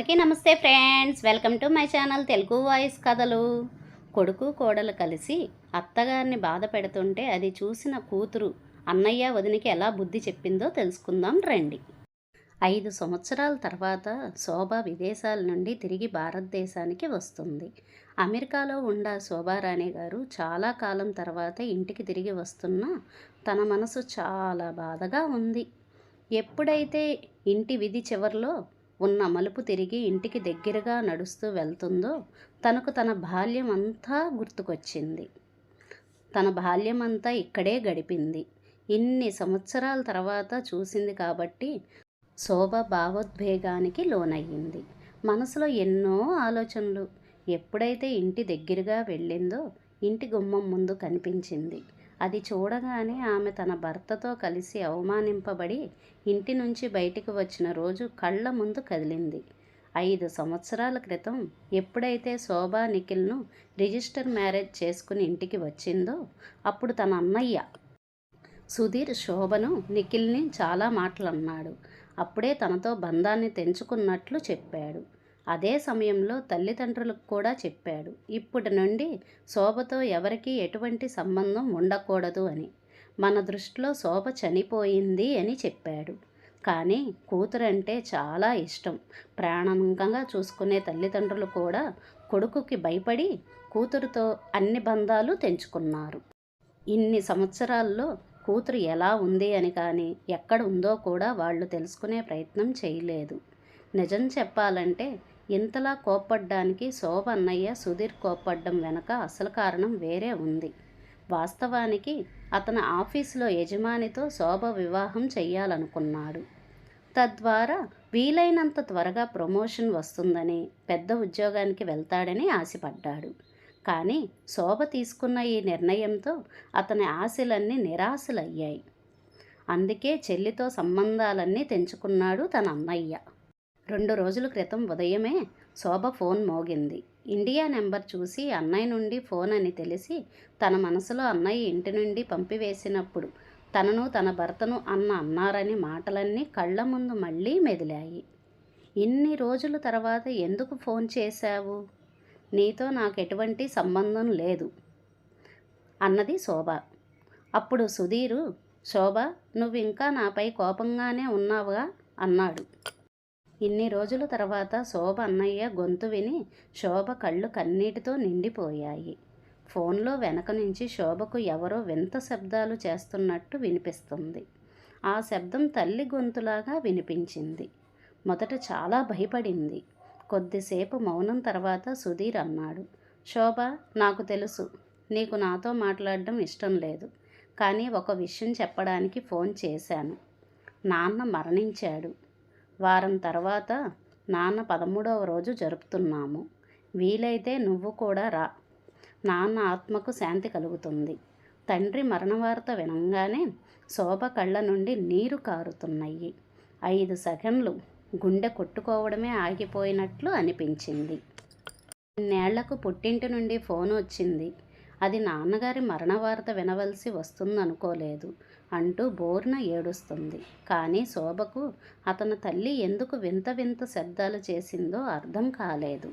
అందరికీ నమస్తే friends. Welcome to my channel Telugu voice కథలు. కొడుకు కోడలు కలిసి అత్తగారిని బాధ పెడుతుంటే అది చూసిన కూతురు అన్నయ్య వదినికి ఎలా బుద్ధి చెప్పిందో తెలుసుకుందాం రండి. ఐదు సంవత్సరాల తర్వాత శోభ విదేశాల నుండి తిరిగి భారతదేశానికి వస్తుంది. అమెరికాలో ఉన్న శోభారాణి గారు చాలా కాలం తర్వాత ఇంటికి తిరిగి వస్తున్నా తన మనసు చాలా బాధగా ఉంది. ఎప్పుడైతే ఇంటి విధి చివరిలో ఉన్న మలుపు తిరిగి ఇంటికి దగ్గరగా నడుస్తూ వెళ్తుందో తనకు తన బాల్యం అంతా గుర్తుకొచ్చింది. తన బాల్యం అంతా ఇక్కడే గడిపింది. ఇన్ని సంవత్సరాల తర్వాత చూసింది కాబట్టి శోభ భావోద్వేగానికి లోనయ్యింది. మనసులో ఎన్నో ఆలోచనలు. ఎప్పుడైతే ఇంటి దగ్గరగా వెళ్ళిందో ఇంటి గుమ్మం ముందు కనిపించింది. అది చూడగానే ఆమె తన భర్తతో కలిసి అవమానింపబడి ఇంటి నుంచి బయటికి వచ్చిన రోజు కళ్ళ ముందు కదిలింది. ఐదు సంవత్సరాల క్రితం ఎప్పుడైతే శోభా నిఖిల్ను రిజిస్టర్ మ్యారేజ్ చేసుకుని ఇంటికి వచ్చిందో అప్పుడు తన అన్నయ్య సుధీర్ శోభను నిఖిల్ని చాలా మాటలు అన్నాడు అప్పుడే తనతో బంధాన్ని తెంచుకున్నట్లు చెప్పాడు. అదే సమయంలో తల్లిదండ్రులకు కూడా చెప్పాడు. ఇప్పటి నుండి శోభతో ఎవరికీ ఎటువంటి సంబంధం ఉండకూడదు అని. మన దృష్టిలో శోభ చనిపోయింది అని చెప్పాడు. కానీ కూతురంటే చాలా ఇష్టం. ప్రాణంగా చూసుకునే తల్లిదండ్రులు కూడా కొడుకుకి భయపడి కూతురుతో అన్ని బంధాలు తెంచుకున్నారు. ఇన్ని సంవత్సరాల్లో కూతురు ఎలా ఉంది అని కానీ ఎక్కడ ఉందో కూడా వాళ్ళు తెలుసుకునే ప్రయత్నం చేయలేదు. నిజం చెప్పాలంటే ఇంతలా కోప్పడ్డానికి శోభ అన్నయ్య సుధీర్ కోప్పడ్డం వెనక అసలు కారణం వేరే ఉంది. వాస్తవానికి అతను ఆఫీసులో యజమానితో శోభ వివాహం చెయ్యాలనుకున్నాడు. తద్వారా వీలైనంత త్వరగా ప్రమోషన్ వస్తుందని పెద్ద ఉద్యోగానికి వెళ్తాడని ఆశపడ్డాడు. కానీ శోభ తీసుకున్న ఈ నిర్ణయంతో అతని ఆశలన్నీ నిరాశలయ్యాయి. అందుకే చెల్లితో సంబంధాలన్నీ తెంచుకున్నాడు తన అన్నయ్య. రెండు రోజుల క్రితం ఉదయమే శోభ ఫోన్ మోగింది. ఇండియా నెంబర్ చూసి అన్నయ్య నుండి ఫోన్ అని తెలిసి తన మనసులో అన్నయ్య ఇంటి నుండి పంపివేసినప్పుడు తనను తన భర్తను అన్న అన్నారని మాటలన్నీ కళ్ళ ముందు మళ్ళీ మెదిలాయి. ఇన్ని రోజుల తర్వాత ఎందుకు ఫోన్ చేశావు? నీతో నాకు ఎటువంటి సంబంధం లేదు అన్నది శోభ. అప్పుడు సుధీరు శోభ నువ్వు ఇంకా నాపై కోపంగానే ఉన్నావుగా? అన్నాడు. ఇన్ని రోజుల తర్వాత శోభ అన్నయ్య గొంతు విని శోభ కళ్ళు కన్నీటితో నిండిపోయాయి. ఫోన్లో వెనక నుంచి శోభకు ఎవరో వింత శబ్దాలు చేస్తున్నట్టు వినిపిస్తుంది. ఆ శబ్దం తల్లి గొంతులాగా వినిపించింది. మొదట చాలా భయపడింది. కొద్దిసేపు మౌనం తర్వాత సుధీర్ అన్నాడు శోభ నాకు తెలుసు. నీకు నాతో మాట్లాడడం ఇష్టం లేదు. కానీ ఒక విషయం చెప్పడానికి ఫోన్ చేశాను. నాన్న మరణించాడు. వారం తర్వాత నాన్న పదమూడవ రోజు జరుపుతున్నాము. వీలైతే నువ్వు కూడా రా. నాన్న ఆత్మకు శాంతి కలుగుతుంది. తండ్రి మరణవార్త వినంగానే శోభ కళ్ళ నుండి నీరు కారుతున్నాయి. ఐదు సెకండ్లు గుండె కొట్టుకోవడమే ఆగిపోయినట్లు అనిపించింది. నేళ్ళకు పుట్టింటి నుండి ఫోన్ వచ్చింది. అది నాన్నగారి మరణ వార్త వినవలసి వస్తుందనుకోలేదు. అంటూ బోర్న ఏడుస్తుంది. కానీ శోభకు అతని తల్లి ఎందుకు వింత వింత శబ్దాలు చేసిందో అర్థం కాలేదు.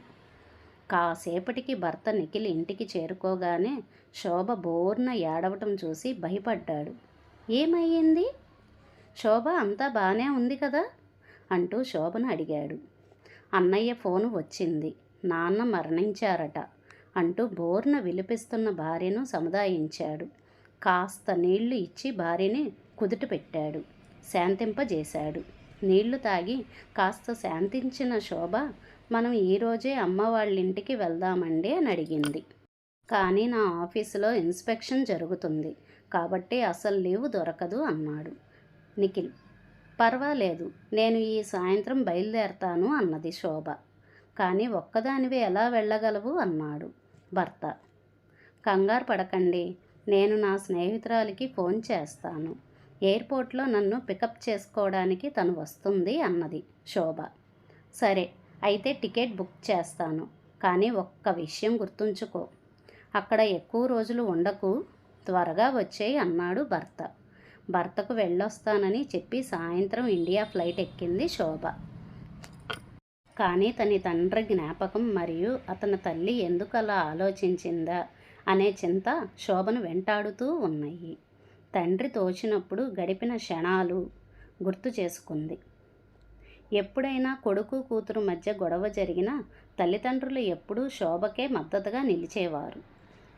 కాసేపటికి భర్త నిఖిల్ ఇంటికి చేరుకోగానే శోభ బోర్న ఏడవటం చూసి భయపడ్డాడు. ఏమయ్యింది? శోభ అంతా బాగానే ఉంది కదా? అంటూ శోభను అడిగాడు. అన్నయ్య ఫోను వచ్చింది. నాన్న మరణించారట అంటూ బోర్న విలిపిస్తున్న భార్యను సముదాయించాడు. కాస్త నీళ్ళు ఇచ్చి భార్యని కుదుట పెట్టాడు శాంతింపజేశాడు. నీళ్ళు తాగి కాస్త శాంతించిన శోభ మనం ఈరోజే అమ్మ వాళ్ళ ఇంటికి వెళ్దామండి అని అడిగింది. కానీ నా ఆఫీసులో ఇన్స్పెక్షన్ జరుగుతుంది. కాబట్టి అసలు లీవ్ దొరకదు అన్నాడు. నిఖిల్ పర్వాలేదు నేను ఈ సాయంత్రం బయలుదేరతాను అన్నది శోభ. కానీ ఒక్కదానివి ఎలా వెళ్ళగలవు అన్నాడు భర్త. కంగారు పడకండి నేను నా స్నేహితురాలికి ఫోన్ చేస్తాను. ఎయిర్పోర్ట్లో నన్ను పికప్ చేసుకోవడానికి తను వస్తుంది అన్నది శోభ. సరే అయితే టికెట్ బుక్ చేస్తాను. కానీ ఒక్క విషయం గుర్తుంచుకో. అక్కడ ఎక్కువ రోజులు ఉండకు. త్వరగా వచ్చేయి అన్నాడు భర్త. భర్తకు వెళ్ళొస్తానని చెప్పి సాయంత్రం ఇండియా ఫ్లైట్ ఎక్కింది శోభ. కానీ తన తండ్రి జ్ఞాపకం మరియు అతని తల్లి ఎందుకు అలా ఆలోచించిందా? అనే చింత శోభను వెంటాడుతూ ఉన్నాయి. తండ్రి తోచినప్పుడు గడిపిన క్షణాలు గుర్తు చేసుకుంది. ఎప్పుడైనా కొడుకు కూతురు మధ్య గొడవ జరిగినా తల్లిదండ్రులు ఎప్పుడూ శోభకే మద్దతుగా నిలిచేవారు.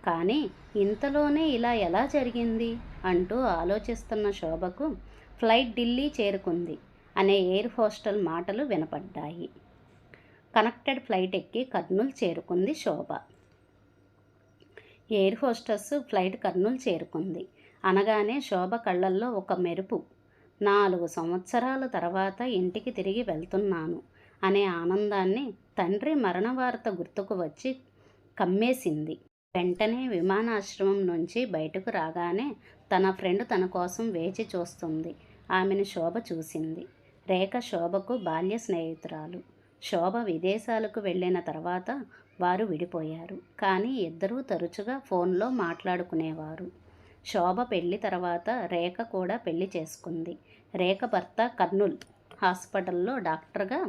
కానీ ఇంతలోనే ఇలా ఎలా జరిగింది అంటూ ఆలోచిస్తున్న శోభకు ఫ్లైట్ ఢిల్లీ చేరుకుంది అనే ఎయిర్ హోస్టల్ మాటలు వినపడ్డాయి. కనెక్టెడ్ ఫ్లైట్ ఎక్కి కర్నూలు చేరుకుంది Shobha. Air hostess flight Kurnool చేరుకుంది. అనగానే శోభ కళ్ళల్లో ఒక మెరుపు. నాలుగు సంవత్సరాల తర్వాత ఇంటికి తిరిగి వెళ్తున్నాను అనే ఆనందాన్ని తండ్రి మరణ వార్త గుర్తుకు వచ్చి కమ్మేసింది. వెంటనే విమానాశ్రమం నుంచి బయటకు రాగానే తన ఫ్రెండ్ తన కోసం వేచి చూస్తుంది. ఆమెను శోభ చూసింది. రేఖ శోభకు బాల్య స్నేహితురాలు. శోభ విదేశాలకు వెళ్ళిన తర్వాత వారు విడిపోయారు. కానీ ఇద్దరూ తరచుగా ఫోన్లో మాట్లాడుకునేవారు. శోభ పెళ్ళి తర్వాత రేఖ కూడా పెళ్ళి చేసుకుంది. రేఖ భర్త కర్నూల్ హాస్పిటల్లో డాక్టర్గా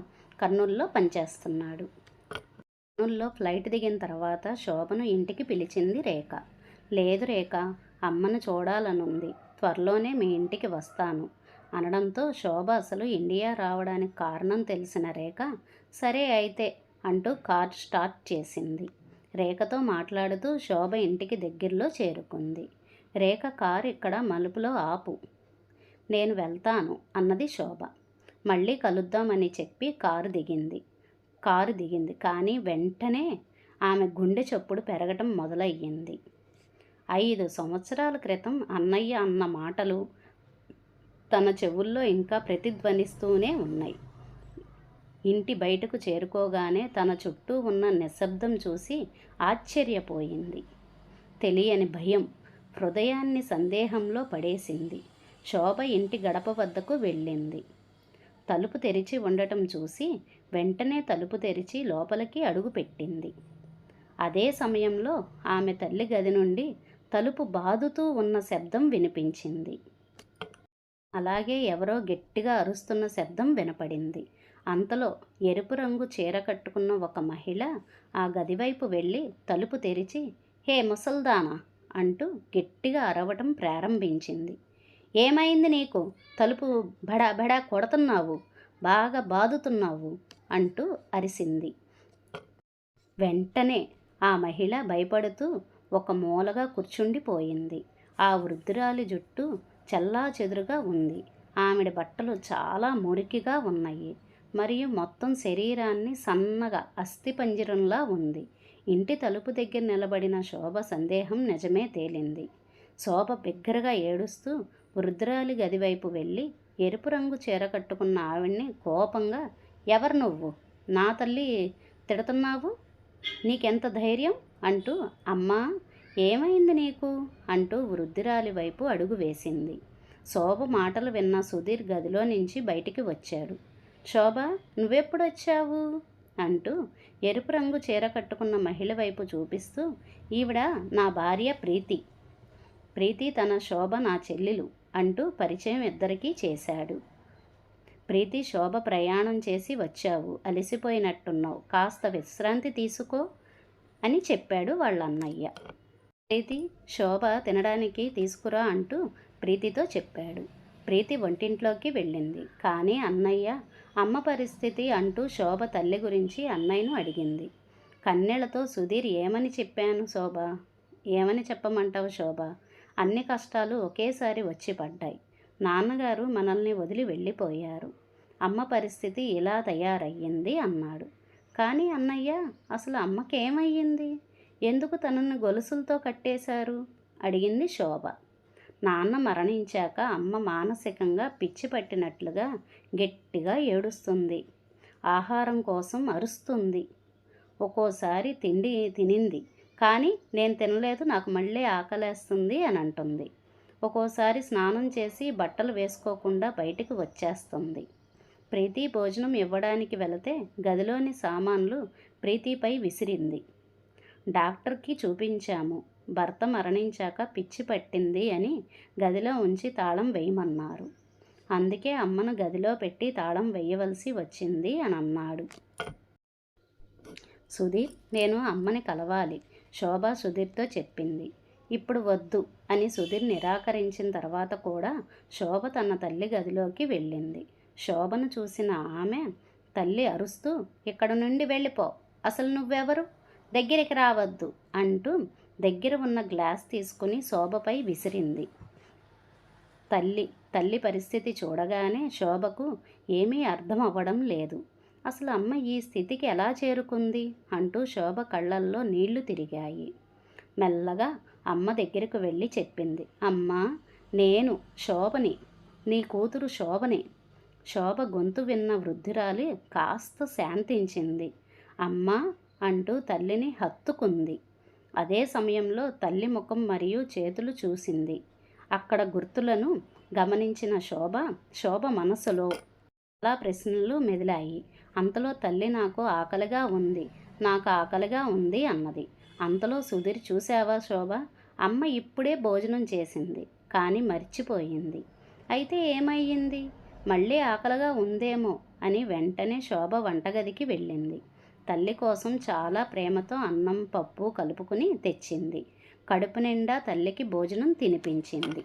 కర్నూల్లో పనిచేస్తున్నాడు. కర్నూల్లో ఫ్లైట్ దిగిన తర్వాత శోభను ఇంటికి పిలిచింది రేఖ. లేదు రేఖ అమ్మను చూడాలనుంది. త్వరలోనే మీ ఇంటికి వస్తాను. అనడంతో శోభ అసలు ఇండియా రావడానికి కారణం తెలిసిన రేఖ సరే అయితే అంటూ కార్ స్టార్ట్ చేసింది. రేఖతో మాట్లాడుతూ శోభ ఇంటికి దగ్గరలో చేరుకుంది. రేఖ కారు ఇక్కడ మలుపులో ఆపు. నేను వెళ్తాను అన్నది శోభ. మళ్ళీ కలుద్దామని చెప్పి కారు దిగింది. కారు దిగింది కానీ వెంటనే ఆమె గుండె చప్పుడు పెరగటం మొదలయ్యింది. ఐదు సంవత్సరాల క్రితం అన్నయ్య అన్న మాటలు తన చెవుల్లో ఇంకా ప్రతిధ్వనిస్తూనే ఉన్నాయి. ఇంటి బయటకు చేరుకోగానే తన చుట్టూ ఉన్న నిశ్శబ్దం చూసి ఆశ్చర్యపోయింది. తెలియని భయం హృదయాన్ని సందేహంలో పడేసింది. శోభ ఇంటి గడప వద్దకు వెళ్ళింది. తలుపు తెరిచి ఉండటం చూసి వెంటనే తలుపు తెరిచి లోపలికి అడుగుపెట్టింది అదే సమయంలో ఆమె తల్లి గది నుండి తలుపు బాదుతూ ఉన్న శబ్దం వినిపించింది. అలాగే ఎవరో గట్టిగా అరుస్తున్న శబ్దం వినపడింది. అంతలో ఎరుపు రంగు చీర కట్టుకున్న ఒక మహిళ ఆ గదివైపు వెళ్ళి తలుపు తెరిచి హే ముసల్దానా అంటూ గట్టిగా అరవటం ప్రారంభించింది. ఏమైంది నీకు? తలుపు బడా బడా కొడుతున్నావు బాగా బాదుతున్నావు అంటూ అరిసింది. వెంటనే ఆ మహిళ భయపడుతూ ఒక మూలగా కూర్చుండిపోయింది. ఆ వృద్ధురాలి జుట్టు చల్లా చెదురుగా ఉంది. ఆమెడ బట్టలు చాలా మురికిగా ఉన్నాయి. మరియు మొత్తం శరీరాన్ని సన్నగా అస్థిపంజరంలా ఉంది. ఇంటి తలుపు దగ్గర నిలబడిన శోభ సందేహం నిజమే తేలింది. శోభ బిగ్గరగా ఏడుస్తూ వృద్ధురాలి గదివైపు వెళ్ళి ఎరుపు రంగు చీర కట్టుకున్న ఆవిడ్ని కోపంగా ఎవరు నువ్వు? నా తల్లి తిడుతున్నావు? నీకెంత ధైర్యం? అంటూ అమ్మా ఏమైంది నీకు? అంటూ వృద్ధురాలి వైపు అడుగు వేసింది. శోభ మాటలు విన్న సుధీర్ గదిలో నుంచి బయటికి వచ్చాడు. శోభ నువ్వెప్పుడొచ్చావు? అంటూ ఎరుపు రంగు చీర కట్టుకున్న మహిళ వైపు చూపిస్తూ ఈవిడ నా భార్య ప్రీతి. ప్రీతి తన శోభ నా చెల్లెలు అంటూ పరిచయం ఇద్దరికీ చేశాడు. ప్రీతి శోభ ప్రయాణం చేసి వచ్చావు అలసిపోయినట్టున్నావు కాస్త విశ్రాంతి తీసుకో అని చెప్పాడు వాళ్ళ అన్నయ్య ప్రీతి శోభ తినడానికి తీసుకురా అంటూ ప్రీతితో చెప్పాడు. ప్రీతి వంటింట్లోకి వెళ్ళింది. కానీ అన్నయ్య అమ్మ పరిస్థితి అంటూ శోభ తల్లి గురించి అన్నయ్యను అడిగింది. కన్నెలతో సుధీర్ ఏమని చెప్పాను శోభ? ఏమని చెప్పమంటావు శోభ? అన్ని కష్టాలు ఒకేసారి వచ్చి పడ్డాయి. నాన్నగారు మనల్ని వదిలి వెళ్ళిపోయారు. అమ్మ పరిస్థితి ఇలా తయారయ్యింది అన్నాడు. కానీ అన్నయ్య అసలు అమ్మకేమయ్యింది? ఎందుకు తనను గొలుసులతో కట్టేశారు? అడిగింది శోభ. నాన్న మరణించాక అమ్మ మానసికంగా పిచ్చి పట్టినట్లుగా గట్టిగా ఏడుస్తుంది. ఆహారం కోసం అరుస్తుంది. ఒక్కోసారి తిండి తినింది. కానీ నేను తినలేదు నాకు మళ్ళీ ఆకలేస్తుంది అని అంటుంది. ఒక్కోసారి స్నానం చేసి బట్టలు వేసుకోకుండా బయటికి వచ్చేస్తుంది. ప్రీతి భోజనం ఇవ్వడానికి వెళితే గదిలోని సామాన్లు ప్రీతిపై విసిరింది. డాక్టర్కి చూపించాము. భర్త మరణించాక పిచ్చి పట్టింది అని గదిలో ఉంచి తాళం వేయమన్నారు. అందుకే అమ్మను గదిలో పెట్టి తాళం వేయవలసి వచ్చింది అని అన్నాడు. సుధీర్ నేను అమ్మని కలవాలి శోభ సుధీర్తో చెప్పింది. ఇప్పుడు వద్దు అని సుధీర్ నిరాకరించిన తర్వాత కూడా శోభ తన తల్లి గదిలోకి వెళ్ళింది. శోభను చూసిన ఆమె తల్లి అరుస్తూ ఇక్కడ నుండి వెళ్ళిపో అసలు నువ్వెవరు? దగ్గరికి రావద్దు అంటూ దగ్గర ఉన్న గ్లాస్ తీసుకుని శోభపై విసిరింది. తల్లి తల్లి పరిస్థితి చూడగానే శోభకు ఏమీ అర్థం అవ్వడం లేదు. అసలు అమ్మ ఈ స్థితికి ఎలా చేరుకుంది? అంటూ శోభ కళ్ళల్లో నీళ్ళు తిరిగాయి. మెల్లగా అమ్మ దగ్గరకు వెళ్ళి చెప్పింది. అమ్మా నేను శోభని నీ కూతురు శోభని. శోభ గొంతు విన్న వృద్ధురాలి కాస్త శాంతించింది. అమ్మ అంటూ తల్లిని హత్తుకుంది. అదే సమయంలో తల్లి ముఖం మరియు చేతులు చూసింది. అక్కడ గుర్తులను గమనించిన శోభ శోభ మనసులో చాలా ప్రశ్నలు మెదిలాయి. అంతలో తల్లి నాకు ఆకలిగా ఉంది నాకు ఆకలిగా ఉంది అన్నది. అంతలో సుధీర్ చూసావా శోభ? అమ్మ ఇప్పుడే భోజనం చేసింది కానీ మర్చిపోయింది. అయితే ఏమయ్యింది? మళ్ళీ ఆకలిగా ఉందేమో అని వెంటనే శోభ వంటగదికి వెళ్ళింది. తల్లి కోసం చాలా ప్రేమతో అన్నం పప్పు కలుపుకుని తెచ్చింది. కడుపు నిండా తల్లికి భోజనం తినిపించింది.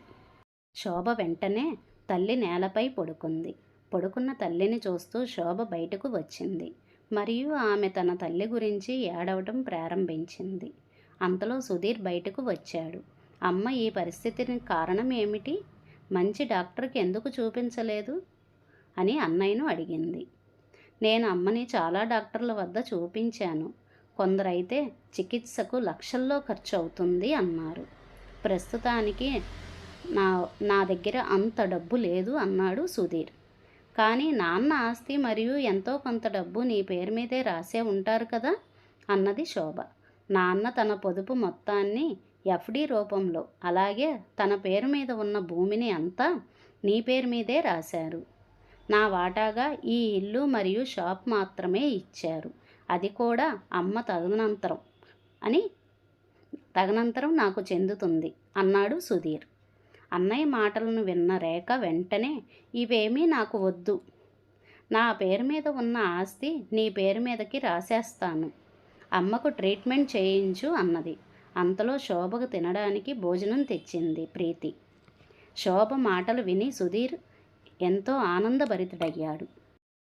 శోభ వెంటనే తల్లి నేలపై పడుకుంది. పడుకున్న తల్లిని చూస్తూ శోభ బయటకు వచ్చింది. మరియు ఆమె తన తల్లి గురించి ఏడవటం ప్రారంభించింది. అంతలో సుధీర్ బయటకు వచ్చాడు. అమ్మ ఈ పరిస్థితిని కారణం ఏమిటి? మంచి డాక్టర్కి ఎందుకు చూపించలేదు? అని అన్నయ్యను అడిగింది. నేను అమ్మని చాలా డాక్టర్ల వద్ద చూపించాను. కొందరైతే చికిత్సకు లక్షల్లో ఖర్చు అవుతుంది అన్నారు. ప్రస్తుతానికి నా నా దగ్గర అంత డబ్బు లేదు అన్నాడు సుధీర్. కానీ నాన్న ఆస్తి మరియు ఎంతో కొంత డబ్బు నీ పేరు మీదే రాసే ఉంటారు కదా? అన్నది శోభ. నాన్న తన పొదుపు మొత్తాన్ని ఎఫ్డి రూపంలో అలాగే తన పేరు మీద ఉన్న భూమిని అంతా నీ పేరు మీదే రాశారు. నా వాటాగా ఈ ఇల్లు మరియు షాప్ మాత్రమే ఇచ్చారు. అది కూడా అమ్మ తదనంతరం అని తదనంతరం నాకు చెందుతుంది అన్నాడు సుధీర్. అన్నయ్య మాటలను విన్న రేఖ వెంటనే ఇవేమీ నాకు వద్దు. నా పేరు మీద ఉన్న ఆస్తి నీ పేరు మీదకి రాసేస్తాను. అమ్మకు ట్రీట్మెంట్ చేయించు అన్నది. అంతలో శోభకు తినడానికి భోజనం తెచ్చింది ప్రీతి. శోభ మాటలు విని సుధీర్ ఎంతో ఆనందభరితుడయ్యాడు.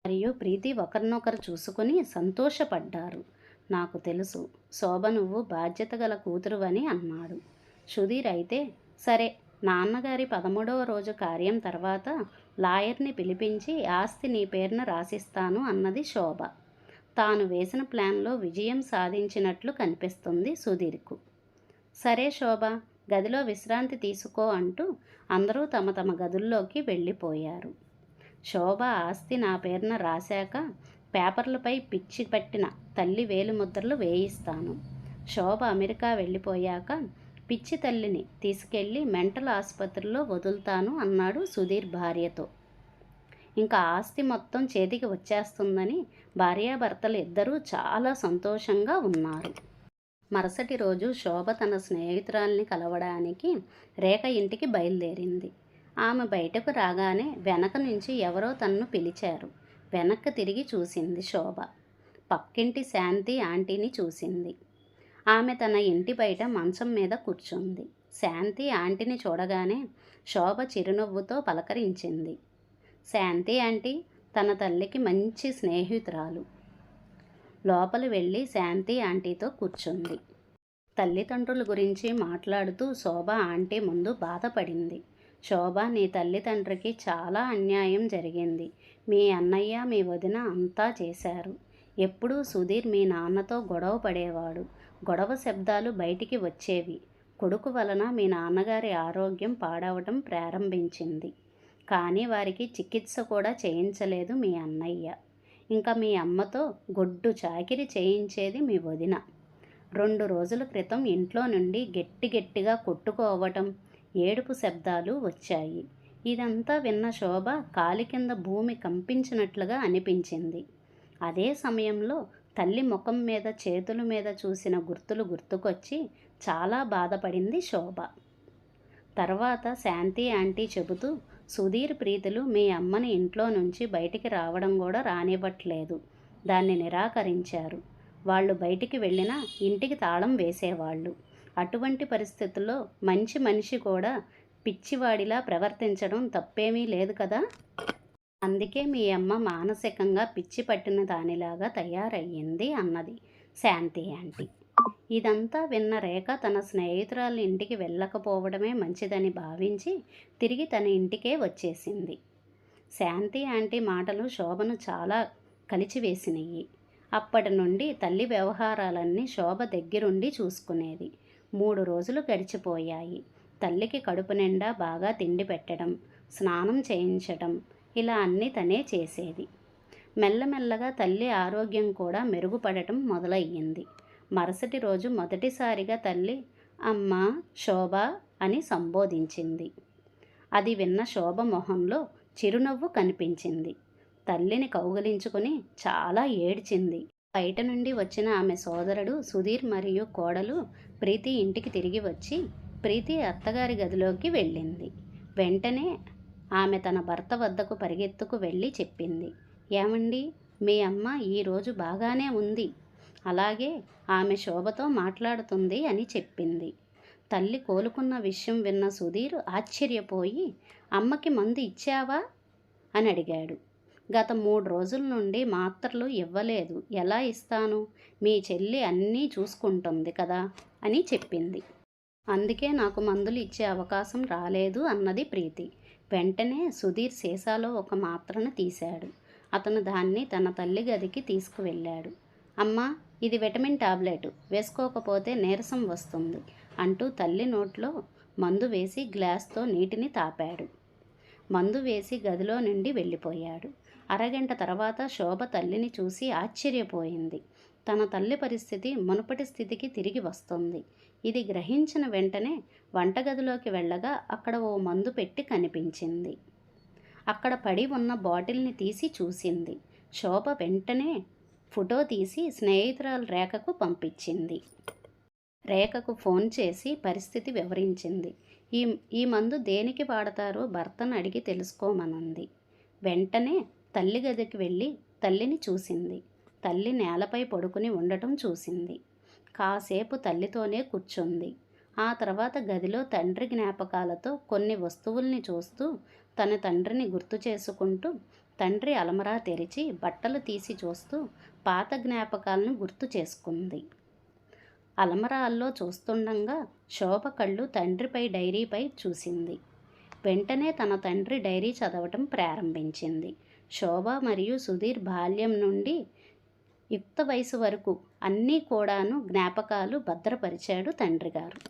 మరియు ప్రీతి ఒకరినొకరు చూసుకుని సంతోషపడ్డారు. నాకు తెలుసు శోభ నువ్వు బాధ్యత గల కూతురు అని అన్నాడు. సుధీర్ అయితే సరే నాన్నగారి పదమూడవ రోజు కార్యం తర్వాత లాయర్ని పిలిపించి ఆస్తి నీ పేరున రాసిస్తాను అన్నది శోభ. తాను వేసిన ప్లాన్లో విజయం సాధించినట్లు కనిపిస్తుంది సుధీర్కు. సరే శోభ గదిలో విశ్రాంతి తీసుకో అంటూ అందరూ తమ తమ గదుల్లోకి వెళ్ళిపోయారు. శోభ ఆస్తి నా పేరున రాశాక పేపర్లపై పిచ్చి పట్టిన తల్లి వేలిముద్రలు వేయిస్తాను. శోభ అమెరికా వెళ్ళిపోయాక పిచ్చి తల్లిని తీసుకెళ్ళి మెంటల్ ఆసుపత్రిలో వదులుతాను అన్నాడు సుధీర్ భార్యతో. ఇంకా ఆస్తి మొత్తం చేతికి వచ్చేస్తుందని భార్యాభర్తలు ఇద్దరూ చాలా సంతోషంగా ఉన్నారు. మరుసటి రోజు శోభ తన స్నేహితురాల్ని కలవడానికి రేఖ ఇంటికి బయలుదేరింది. ఆమె బయటకు రాగానే వెనక నుంచి ఎవరో తన్ను పిలిచారు. వెనక్కి తిరిగి చూసింది శోభ. పక్కింటి శాంతి ఆంటీని చూసింది. ఆమె తన ఇంటి బయట మంచం మీద కూర్చుంది. శాంతి ఆంటీని చూడగానే శోభ చిరునవ్వుతో పలకరించింది. శాంతి ఆంటీ తన తల్లికి మంచి స్నేహితురాలు. లోపలి వెళ్ళి శాంతి ఆంటీతో కూర్చుంది. తల్లిదండ్రుల గురించి మాట్లాడుతూ శోభ ఆంటీ ముందు బాధపడింది. శోభ నీ తల్లిదండ్రికి చాలా అన్యాయం జరిగింది. మీ అన్నయ్య మీ వదిన అంతా చేశారు. ఎప్పుడూ సుధీర్ మీ నాన్నతో గొడవ పడేవాడు. గొడవ శబ్దాలు బయటికి వచ్చేవి. కొడుకు వలన మీ నాన్నగారి ఆరోగ్యం పాడవటం ప్రారంభించింది. కానీ వారికి చికిత్స కూడా చేయించలేదు మీ అన్నయ్య. ఇంకా మీ అమ్మతో గొడ్డు చాకిరి చేయించేది మీ వదిన. రెండు రోజుల క్రితం ఇంట్లో నుండి గట్టి గట్టిగా కొట్టుకోవటం ఏడుపు శబ్దాలు వచ్చాయి. ఇదంతా విన్న శోభ కాలి కింద భూమి కంపించినట్లుగా అనిపించింది. అదే సమయంలో తల్లి ముఖం మీద చేతుల మీద చూసిన గుర్తులు గుర్తుకొచ్చి చాలా బాధపడింది శోభ. తర్వాత శాంతి ఆంటీ చెబుతూ సుధీర్ ప్రీతులు మీ అమ్మని ఇంట్లో నుంచి బయటికి రావడం కూడా రానివ్వట్లేదు. దాన్ని నిరాకరించారు. వాళ్ళు బయటికి వెళ్ళినా ఇంటికి తాళం వేసేవాళ్ళు. అటువంటి పరిస్థితుల్లో మంచి మనిషి కూడా పిచ్చివాడిలా ప్రవర్తించడం తప్పేమీ లేదు కదా? అందుకే మీ అమ్మ మానసికంగా పిచ్చి పట్టిన దానిలాగా తయారయ్యింది అన్నది శాంతి ఆంటీ ఇదంతా విన్న రేఖ తన స్నేహితురాలు ఇంటికి వెళ్ళకపోవడమే మంచిదని భావించి తిరిగి తన ఇంటికే వచ్చేసింది. శాంతి ఆంటీ మాటలు శోభను చాలా కలిచివేసినాయి. అప్పటి నుండి తల్లి వ్యవహారాలన్నీ శోభ దగ్గరుండి చూసుకునేది. మూడు రోజులు గడిచిపోయాయి. తల్లికి కడుపు నిండా బాగా తిండి పెట్టడం స్నానం చేయించడం ఇలా అన్నీ తనే చేసేది. మెల్లమెల్లగా తల్లి ఆరోగ్యం కూడా మెరుగుపడటం మొదలయ్యింది. మరుసటి రోజు మొదటిసారిగా తల్లి అమ్మ శోభ అని సంబోధించింది. అది విన్న శోభ మొహంలో చిరునవ్వు కనిపించింది. తల్లిని కౌగలించుకుని చాలా ఏడ్చింది. బయట నుండి వచ్చిన ఆమె సోదరుడు సుధీర్ మరియు కోడలు ప్రీతి ఇంటికి తిరిగి వచ్చి ప్రీతి అత్తగారి గదిలోకి వెళ్ళింది. వెంటనే ఆమె తన భర్త వద్దకు పరిగెత్తుకు వెళ్ళి చెప్పింది. ఏమండి మీ అమ్మ ఈరోజు బాగానే ఉంది. అలాగే ఆమె శోభతో మాట్లాడుతుంది అని చెప్పింది. తల్లి కోలుకున్న విషయం విన్న సుధీర్ ఆశ్చర్యపోయి అమ్మకి మందు ఇచ్చావా? అని అడిగాడు. గత మూడు రోజుల నుండి మాత్రలు ఇవ్వలేదు. ఎలా ఇస్తాను? మీ చెల్లి అన్నీ చూసుకుంటుంది కదా? అని చెప్పింది. అందుకే నాకు మందులు ఇచ్చే అవకాశం రాలేదు అన్నది ప్రీతి. వెంటనే సుధీర్ సీసాలో ఒక మాత్రను తీశాడు. అతను దాన్ని తన తల్లి గదికి తీసుకువెళ్ళాడు. అమ్మా ఇది విటమిన్ టాబ్లెట్. వేసుకోకపోతే నీరసం వస్తుంది అంటూ తల్లి నోట్లో మందు వేసి గ్లాస్తో నీటిని తాపాడు. మందు వేసి గదిలో నుండి వెళ్ళిపోయాడు. అరగంట తర్వాత శోభ తల్లిని చూసి ఆశ్చర్యపోయింది. తన తల్లి పరిస్థితి మునుపటి స్థితికి తిరిగి వస్తుంది. ఇది గ్రహించిన వెంటనే వంటగదిలోకి వెళ్ళగా అక్కడ ఓ మందు పెట్టి కనిపించింది. అక్కడ పడి ఉన్న బాటిల్ని తీసి చూసింది. శోభ వెంటనే ఫోటో తీసి స్నేహితురాలు రేఖకు పంపించింది. రేఖకు ఫోన్ చేసి పరిస్థితి వివరించింది. ఈ ఈ మందు దేనికి వాడతారో భర్తను అడిగి తెలుసుకోమనుంది. వెంటనే తల్లి గదికి వెళ్ళి తల్లిని చూసింది. తల్లి నేలపై పడుకుని ఉండటం చూసింది. కాసేపు తల్లితోనే కూర్చుంది. ఆ తర్వాత గదిలో తండ్రి జ్ఞాపకాలతో కొన్ని వస్తువుల్ని చూస్తూ తన తండ్రిని గుర్తు చేసుకుంటూ తండ్రి అలమరా తెరిచి బట్టలు తీసి చూస్తూ పాత జ్ఞాపకాలను గుర్తు చేసుకుంది. అలమరాల్లో చూస్తుండగా శోభ కళ్ళు తండ్రిపై డైరీపై చూసింది. వెంటనే తన తండ్రి డైరీ చదవటం ప్రారంభించింది. శోభ మరియు సుధీర్ బాల్యం నుండి యుక్త వయసు వరకు అన్నీ కూడాను జ్ఞాపకాలు భద్రపరిచాడు తండ్రి గారు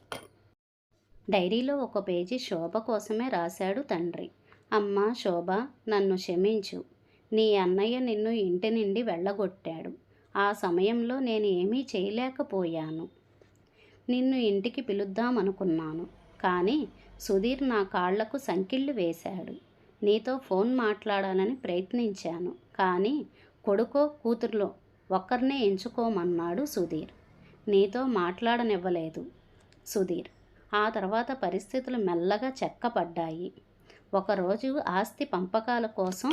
డైరీలో ఒక పేజీ శోభ కోసమే రాశాడు తండ్రి. అమ్మ శోభ నన్ను క్షమించు. నీ అన్నయ్య నిన్ను ఇంటి నుండి వెళ్ళగొట్టాడు. ఆ సమయంలో నేను ఏమీ చేయలేకపోయాను. నిన్ను ఇంటికి పిలుద్దామనుకున్నాను. కానీ సుధీర్ నా కాళ్ళకు సంకిళ్ళు వేశాడు. నీతో ఫోన్ మాట్లాడాలని ప్రయత్నించాను. కానీ కొడుకో కూతురులో ఒక్కరినే ఎంచుకోమన్నాడు సుధీర్. నీతో మాట్లాడనివ్వలేదు సుధీర్. ఆ తర్వాత పరిస్థితులు మెల్లగా చెక్కపడ్డాయి. ఒకరోజు ఆస్తి పంపకాల కోసం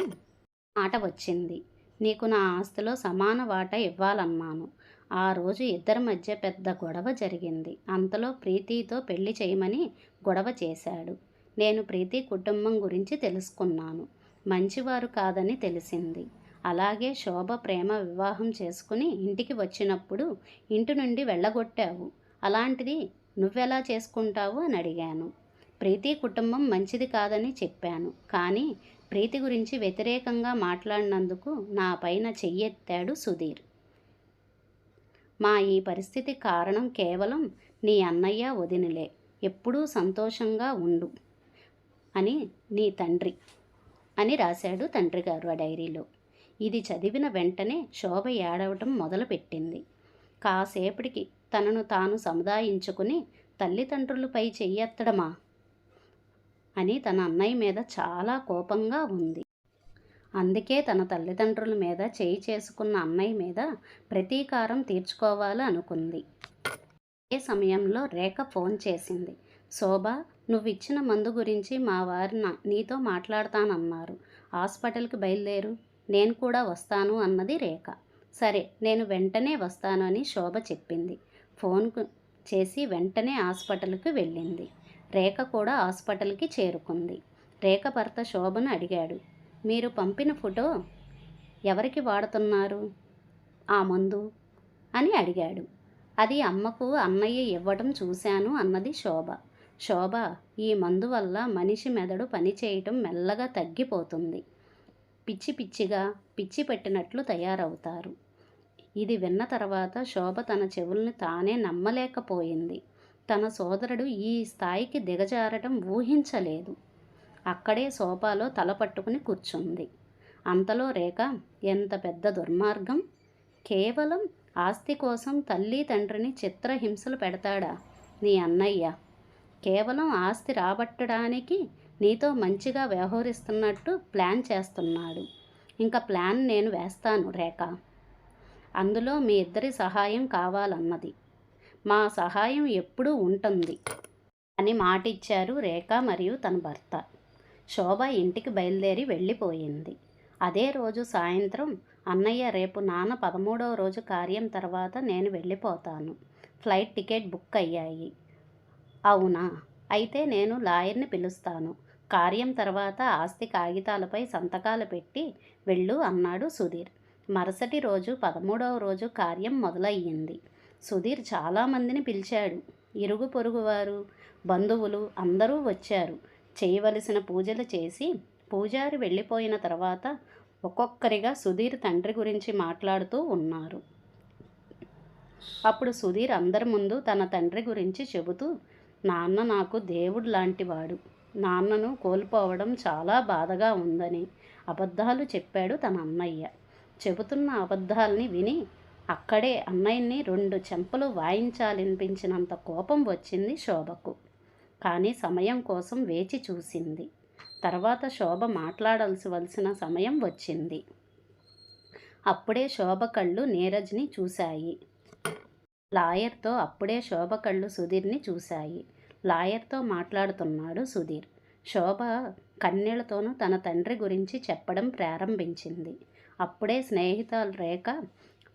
మాట వచ్చింది. నీకు నా ఆస్తిలో సమాన వాటా ఇవ్వాలన్నాను. ఆ రోజు ఇద్దరి మధ్య పెద్ద గొడవ జరిగింది. అంతలో ప్రీతితో పెళ్ళి చేయమని గొడవ చేశాడు. నేను ప్రీతి కుటుంబం గురించి తెలుసుకున్నాను. మంచివారు కాదని తెలిసింది. అలాగే శోభ ప్రేమ వివాహం చేసుకుని ఇంటికి వచ్చినప్పుడు ఇంటి నుండి వెళ్ళగొట్టావు. అలాంటిది నువ్వెలా చేసుకుంటావు అని అడిగాను. ప్రీతి కుటుంబం మంచిది కాదని చెప్పాను. కానీ ప్రీతి గురించి వ్యతిరేకంగా మాట్లాడినందుకు నా పైన చెయ్యెత్తాడు సుధీర్. మా ఈ పరిస్థితి కారణం కేవలం నీ అన్నయ్య వదినలే. ఎప్పుడూ సంతోషంగా ఉండు అని నీ తండ్రి అని రాశాడు తండ్రి గారు ఆ డైరీలో. ఇది చదివిన వెంటనే శోభ ఏడవటం మొదలుపెట్టింది. కాసేపటికి తనను తాను సముదాయించుకుని తల్లిదండ్రులపై చెయ్యెత్తడమా? అని తన అన్నయ్య మీద చాలా కోపంగా ఉంది. అందుకే తన తల్లిదండ్రుల మీద చేయి చేసుకున్న అన్నయ్య మీద ప్రతీకారం తీర్చుకోవాలి అనుకుంది. ఏ సమయంలో రేఖ ఫోన్ చేసింది. శోభ నువ్వు ఇచ్చిన మందు గురించి మా వారి నీతో మాట్లాడతానన్నారు. హాస్పిటల్కి బయలుదేరు. నేను కూడా వస్తాను అన్నది రేఖ. సరే నేను వెంటనే వస్తాను అని శోభ చెప్పింది. ఫోన్ చేసి వెంటనే హాస్పిటల్కి వెళ్ళింది. రేఖ కూడా హాస్పిటల్కి చేరుకుంది. రేఖ భర్త శోభను అడిగాడు. మీరు పంపిన ఫోటో ఎవరికి వాడుతున్నారు? ఆ మందు? అని అడిగాడు. అది అమ్మకు అన్నయ్య ఇవ్వడం చూశాను అన్నది శోభ. శోభ ఈ మందు వల్ల మనిషి మెదడు పనిచేయటం మెల్లగా తగ్గిపోతుంది. పిచ్చి పిచ్చిగా పిచ్చి పెట్టినట్లు తయారవుతారు. ఇది విన్న తర్వాత శోభ తన చెవుల్ని తానే నమ్మలేకపోయింది. తన సోదరుడు ఈ స్థాయికి దిగజారటం ఊహించలేదు. అక్కడే సోఫాలో తల పట్టుకుని కూర్చుంది. అంతలో రేఖ ఎంత పెద్ద దుర్మార్గం? కేవలం ఆస్తి కోసం తల్లి తండ్రిని చిత్రహింసలు పెడతాడా? నీ అన్నయ్య. కేవలం ఆస్తి రాబట్టడానికి నీతో మంచిగా వ్యవహరిస్తున్నట్టు ప్లాన్ చేస్తున్నాడు. ఇంకా ప్లాన్ నేను వేస్తాను రేఖ. అందులో మీ ఇద్దరి సహాయం కావాలన్నది. మా సహాయం ఎప్పుడూ ఉంటుంది అని మాటిచ్చారు రేఖ మరియు తన భర్త. శోభ ఇంటికి బయలుదేరి వెళ్ళిపోయింది. అదే రోజు సాయంత్రం అన్నయ్య రేపు నాన్న పదమూడవ రోజు కార్యం తర్వాత నేను వెళ్ళిపోతాను. ఫ్లైట్ టికెట్ బుక్ అయ్యాయి. అవునా? అయితే నేను లాయర్ని పిలుస్తాను. కార్యం తర్వాత ఆస్తి కాగితాలపై సంతకాలు పెట్టి వెళ్ళు అన్నాడు సుధీర్. మరుసటి రోజు పదమూడవ రోజు కార్యం మొదలయ్యింది. సుధీర్ చాలామందిని పిలిచాడు. ఇరుగు పొరుగు వారు బంధువులు అందరూ వచ్చారు. చేయవలసిన పూజలు చేసి పూజారి వెళ్ళిపోయిన తర్వాత ఒక్కొక్కరిగా సుధీర్ తండ్రి గురించి మాట్లాడుతూ ఉన్నారు. అప్పుడు సుధీర్ అందరి ముందు తన తండ్రి గురించి చెబుతూ నాన్న నాకు దేవుడు లాంటివాడు. నాన్నను కోల్పోవడం చాలా బాధగా ఉందని అబద్ధాలు చెప్పాడు తన అన్నయ్య. చెబుతున్న అబద్ధాల్ని విని అక్కడే అన్నయ్యని రెండు చెంపలు వాయించాలనిపించినంత కోపం వచ్చింది శోభకు. కానీ సమయం కోసం వేచి చూసింది. తర్వాత శోభ మాట్లాడాల్సివలసిన సమయం వచ్చింది. అప్పుడే శోభ కళ్ళు నీరజ్ని చూశాయి. లాయర్తో అప్పుడే శోభ కళ్ళు సుధీర్ని చూశాయి. లాయర్తో మాట్లాడుతున్నాడు సుధీర్. శోభ కన్నీళ్ళతోనూ తన తండ్రి గురించి చెప్పడం ప్రారంభించింది. అప్పుడే స్నేహితులు రేఖ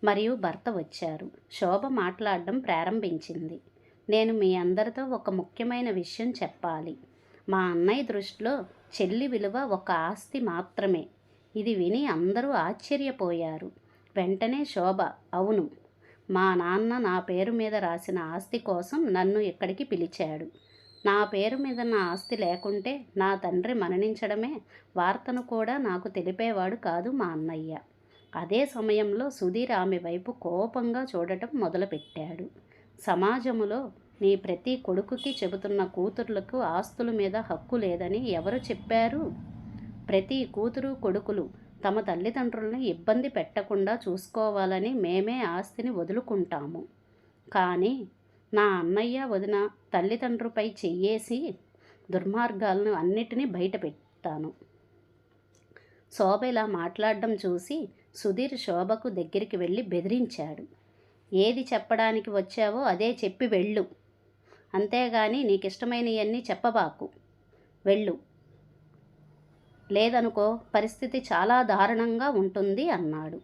మరియు భర్త వచ్చారు. శోభ మాట్లాడడం ప్రారంభించింది. నేను మీ అందరితో ఒక ముఖ్యమైన విషయం చెప్పాలి. మా అన్నయ్య దృష్టిలో చెల్లి విలువ ఒక ఆస్తి మాత్రమే. ఇది విని అందరూ ఆశ్చర్యపోయారు. వెంటనే శోభ అవును. మా నాన్న నా పేరు మీద రాసిన ఆస్తి కోసం నన్ను ఇక్కడికి పిలిచాడు. నా పేరు మీద నా ఆస్తి లేకుంటే నా తండ్రి మరణించడమే వార్తను కూడా నాకు తెలిపేవాడు కాదు మా అన్నయ్య. అదే సమయంలో సుధీర్ ఆమె వైపు కోపంగా చూడటం మొదలుపెట్టాడు. సమాజములో నీ ప్రతి కొడుకుకి చెబుతున్న కూతుర్లకు ఆస్తుల మీద హక్కు లేదని ఎవరు చెప్పారు? ప్రతి కూతురు కొడుకులు తమ తల్లిదండ్రులను ఇబ్బంది పెట్టకుండా చూసుకోవాలని మేమే ఆస్తిని వదులుకుంటాము. కానీ నా అన్నయ్య వదిన తల్లిదండ్రులపై చెయ్యేసి దుర్మార్గాలను అన్నిటినీ బయట పెడతాను శోభ ఇలా మాట్లాడడం చూసి సుధీర్ శోభకు దగ్గరికి వెళ్ళి బెదిరించాడు. ఏది చెప్పడానికి వచ్చావో అదే చెప్పి వెళ్ళు. అంతేగాని నీకు ఇష్టమైనవన్నీ చెప్పబాకు. వెళ్ళు. లేదనుకో పరిస్థితి చాలా దారుణంగా ఉంటుంది అన్నాడు.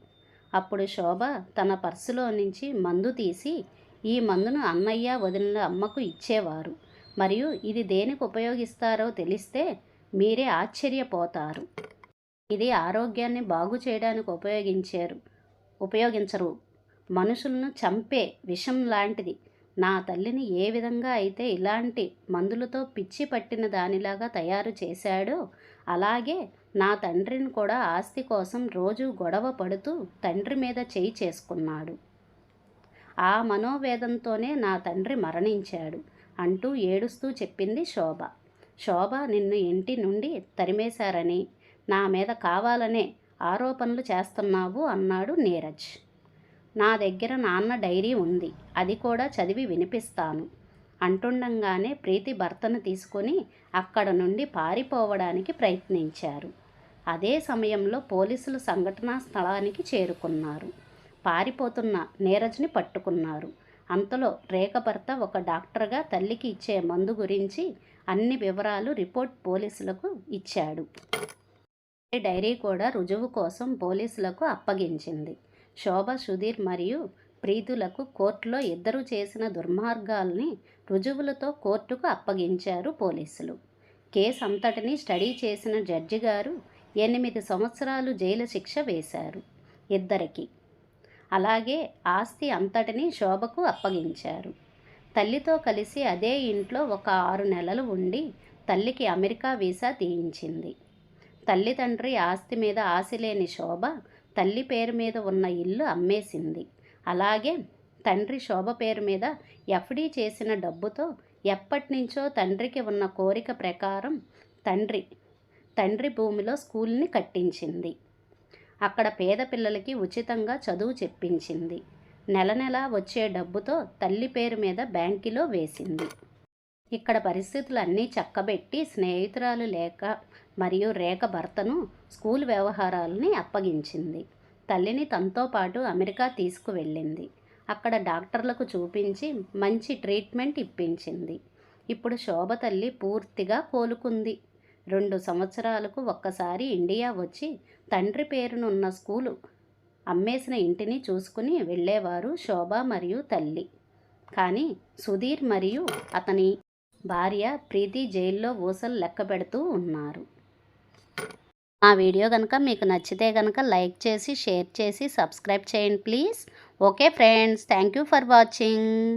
అప్పుడు శోభ తన పర్సులో నుంచి మందు తీసి ఈ మందును అన్నయ్య వదిలిన అమ్మకు ఇచ్చేవారు. మరియు ఇది దేనికి ఉపయోగిస్తారో తెలిస్తే మీరే ఆశ్చర్యపోతారు. ఇది ఆరోగ్యాన్ని బాగు చేయడానికి ఉపయోగించారు. ఉపయోగించరు. మనుషులను చంపే విషం లాంటిది. నా తల్లిని ఏ విధంగా అయితే ఇలాంటి మందులతో పిచ్చి పట్టిన దానిలాగా తయారు చేశాడో అలాగే నా తండ్రిని కూడా ఆస్తి కోసం రోజు గొడవ పడుతూ తండ్రి మీద చేయి చేసుకున్నాడు. ఆ మనోవేదంతోనే నా తండ్రి మరణించాడు అంటూ ఏడుస్తూ చెప్పింది శోభ. శోభ నిన్ను ఇంటి నుండి తరిమేశారని నా మీద కావాలనే ఆరోపణలు చేస్తున్నావు అన్నాడు నీరజ్. నా దగ్గర నాన్న డైరీ ఉంది అది కూడా చదివి వినిపిస్తాను అంటుండగానే ప్రీతి భర్తను తీసుకొని అక్కడ నుండి పారిపోవడానికి ప్రయత్నించారు. అదే సమయంలో పోలీసులు సంఘటనా స్థలానికి చేరుకున్నారు. పారిపోతున్న నీరజ్ని పట్టుకున్నారు. అంతలో రేఖ భర్త ఒక డాక్టర్గా తల్లికి ఇచ్చే మందు గురించి అన్ని వివరాలు రిపోర్ట్ పోలీసులకు ఇచ్చాడు. డైరీ కూడా రుజువు కోసం పోలీసులకు అప్పగించింది. శోభ సుధీర్ మరియు ప్రీతులకు కోర్టులో ఇద్దరు చేసిన దుర్మార్గాల్ని రుజువులతో కోర్టుకు అప్పగించారు పోలీసులు. కేసు అంతటిని స్టడీ చేసిన జడ్జి గారు ఎనిమిది సంవత్సరాలు జైలు శిక్ష వేశారు ఇద్దరికి. అలాగే ఆస్తి అంతటిని శోభకు అప్పగించారు. తల్లితో కలిసి అదే ఇంట్లో ఒక ఆరు నెలలు ఉండి తల్లికి అమెరికా వీసా తీయించింది. తల్లి తండ్రి ఆస్తి మీద ఆశ లేని శోభ తల్లి పేరు మీద ఉన్న ఇల్లు అమ్మేసింది. అలాగే తండ్రి శోభ పేరు మీద ఎఫ్డీ చేసిన డబ్బుతో ఎప్పటినుంచో తండ్రికి ఉన్న కోరిక ప్రకారం తండ్రి తండ్రి భూమిలో స్కూల్ని కట్టించింది. అక్కడ పేద పిల్లలకి ఉచితంగా చదువు చెప్పించింది. నెల నెల వచ్చే డబ్బుతో తల్లి పేరు మీద బ్యాంకులో వేసింది. ఇక్కడ పరిస్థితులు అన్నీ చక్కబెట్టి స్నేహితురాలు లేక మరియు రేఖ భర్తను స్కూల్ వ్యవహారాలని అప్పగించింది. తల్లిని తనతో పాటు అమెరికా తీసుకువెళ్ళింది. అక్కడ డాక్టర్లకు చూపించి మంచి ట్రీట్మెంట్ ఇప్పించింది. ఇప్పుడు శోభ తల్లి పూర్తిగా కోలుకుంది. రెండు సంవత్సరాలకు ఒక్కసారి ఇండియా వచ్చి తండ్రి పేరునున్న స్కూలు అమ్మేసిన ఇంటిని చూసుకుని వెళ్ళేవారు శోభ మరియు తల్లి. కానీ సుధీర్ మరియు అతని భార్య ప్రీతి జైల్లో ఊసలు లెక్క పెడుతూ ఉన్నారు. ఆ వీడియో కనుక మీకు నచ్చితే కనుక లైక్ చేసి షేర్ చేసి సబ్స్క్రైబ్ చేయండి please. Okay friends thank you for watching.